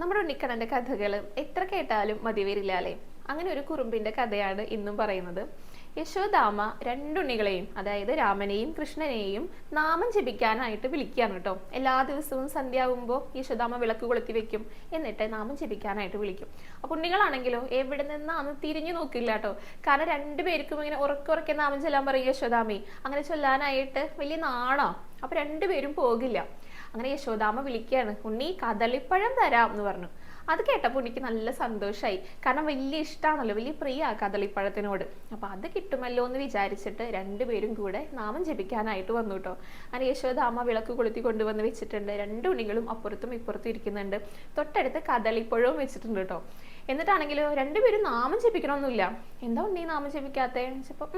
നമ്മുടെ ഉണ്ണിക്കണ്ണന്റെ കഥകൾ എത്ര കേട്ടാലും മതി അല്ലേ? അങ്ങനെ ഒരു കുറുമ്പിന്റെ കഥയാണ് ഇന്നും പറയുന്നത്. യശോദാമ രണ്ടുണ്ണികളെയും അതായത് രാമനെയും കൃഷ്ണനെയും നാമം ജപിക്കാനായിട്ട് വിളിക്കുകയാണ് കേട്ടോ. എല്ലാ ദിവസവും സന്ധ്യാവുമ്പോൾ യശോദാമ വിളക്ക് കൊളുത്തി വെക്കും. എന്നിട്ട് നാമം ജപിക്കാനായിട്ട് വിളിക്കും. അപ്പൊ ഉണ്ണികളാണെങ്കിലോ എവിടെ നിന്നാന്ന് തിരിഞ്ഞു നോക്കില്ല കേട്ടോ. കാരണം രണ്ടുപേർക്കും ഇങ്ങനെ ഉറക്കുറക്കെ നാമം ചെല്ലാൻ പറയും യശോദാമേ അങ്ങനെ ചൊല്ലാനായിട്ട് വലിയ നാണോ. അപ്പൊ രണ്ടുപേരും പോകില്ല. അങ്ങനെ യശോദാമ വിളിക്കുകയാണ്. ഉണ്ണി കദളിപ്പഴം തരാം എന്ന് പറഞ്ഞു. അത് കേട്ടപ്പോൾ എനിക്ക് നല്ല സന്തോഷമായി കാരണം വലിയ ഇഷ്ടമാണല്ലോ വലിയ പ്രിയ കദളിപ്പഴത്തിനോട് അപ്പൊ അത് കിട്ടുമല്ലോ എന്ന് വിചാരിച്ചിട്ട് രണ്ടുപേരും കൂടെ നാമം ജപിക്കാനായിട്ട് വന്നു കേട്ടോ അങ്ങനെ യശോദാമ വിളക്ക് കൊളുത്തി കൊണ്ടുവന്ന് വെച്ചിട്ടുണ്ട്. രണ്ട് ഉണികളും അപ്പുറത്തും ഇപ്പുറത്തും ഇരിക്കുന്നുണ്ട്. തൊട്ടടുത്ത് കദളിപ്പഴവും വെച്ചിട്ടുണ്ട് കേട്ടോ എന്നിട്ടാണെങ്കിലോ രണ്ടുപേരും നാമം ജപിക്കണമൊന്നുമില്ല. എന്താ ഉണ്ണി നാമം ജപിക്കാത്തേ? ചിലപ്പോൾ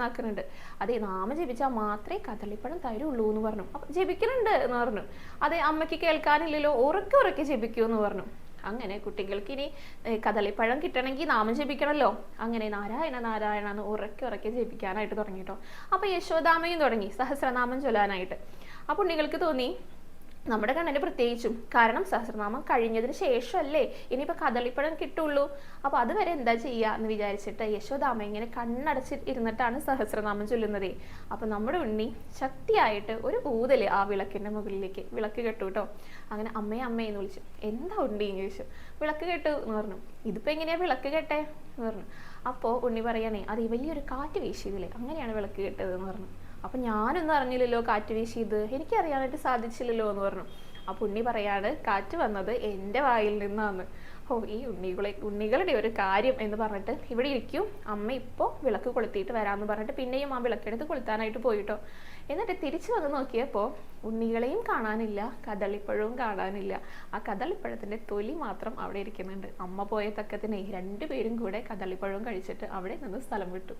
നാക്കുന്നുണ്ട് അതെ നാമം ജപിച്ചാൽ മാത്രമേ കദളിപ്പഴം തരുള്ളൂ എന്ന് പറഞ്ഞു. അപ്പൊ ജപിക്കുന്നുണ്ട് എന്ന് പറഞ്ഞു. അതെ അമ്മയ്ക്ക് കേൾക്കാനില്ലല്ലോ ഉറക്കെ ഉറക്കെ ജപിക്കൂ എന്ന് പറഞ്ഞു. അങ്ങനെ കുട്ടികൾക്ക് ഇനി കദളിപ്പഴം കിട്ടണമെങ്കിൽ നാമം ജപിക്കണമല്ലോ അങ്ങനെ നാരായണ നാരായണ എന്ന് ഉറക്കെ ഉറക്കെ ജപിക്കാനായിട്ട് തുടങ്ങി അപ്പൊ യശോദാമയും തുടങ്ങി സഹസ്രനാമം ചൊല്ലാനായിട്ട്. അപ്പൊ നിങ്ങൾക്ക് തോന്നി നമ്മുടെ കണ്ണന് പ്രത്യേകിച്ചും. കാരണം സഹസ്രനാമം കഴിഞ്ഞതിന് ശേഷമല്ലേ ഇനിയിപ്പോൾ കദളിപ്പഴം കിട്ടുള്ളൂ. അപ്പോൾ അതുവരെ എന്താ ചെയ്യുക എന്ന് വിചാരിച്ചിട്ട് യശോദാമ ഇങ്ങനെ കണ്ണടച്ച് ഇരുന്നിട്ടാണ് സഹസ്രനാമം ചൊല്ലുന്നത്. അപ്പോൾ നമ്മുടെ ഉണ്ണി ശക്തിയായിട്ട് ഒരു ഊതൽ ആ വിളക്കിന്റെ മുകളിലേക്ക് വിളക്ക് കെട്ടു കേട്ടോ. അങ്ങനെ അമ്മയെ അമ്മയെ എന്ന് വിളിച്ചു. എന്താ ഉണ്ണി? എന്ന് ചോദിച്ചു. വിളക്ക് കെട്ടു എന്ന് പറഞ്ഞു. ഇതിപ്പോൾ എങ്ങനെയാ വിളക്ക് കെട്ടേ? എന്ന് പറഞ്ഞു. അപ്പോൾ ഉണ്ണി പറയണേ അത് വലിയൊരു കാറ്റ് വീശിയതില്ലേ അങ്ങനെയാണ് വിളക്ക് കെട്ടത് എന്ന് പറഞ്ഞു. അപ്പൊ ഞാനൊന്നും അറിഞ്ഞില്ലല്ലോ കാറ്റ് വീശിയത്. എനിക്കറിയാനായിട്ട് സാധിച്ചില്ലല്ലോ എന്ന് പറഞ്ഞു. അപ്പൊ ഉണ്ണി പറയാണ് കാറ്റ് വന്നത് എന്റെ വായിൽ നിന്നാണ്. ഓ ഈ ഉണ്ണികളെ ഉണ്ണികളുടെ ഒരു കാര്യം എന്ന് പറഞ്ഞിട്ട് ഇവിടെ ഇരിക്കും. അമ്മ ഇപ്പോൾ വിളക്ക് കൊളുത്തിയിട്ട് വരാമെന്ന് പറഞ്ഞിട്ട് പിന്നെയും ആ വിളക്കെടുത്ത് കൊളുത്താനായിട്ട് പോയിട്ടോ. എന്നിട്ട് തിരിച്ചു വന്ന് നോക്കിയപ്പോൾ ഉണ്ണികളെയും കാണാനില്ല കദളിപ്പഴവും കാണാനില്ല. ആ കദളിപ്പഴത്തിന്റെ തൊലി മാത്രം അവിടെ ഇരിക്കുന്നുണ്ട്. അമ്മ പോയ തക്കത്തിന് രണ്ടുപേരും കൂടെ കദളിപ്പഴവും കഴിച്ചിട്ട് അവിടെ നിന്ന് സ്ഥലം വിട്ടു.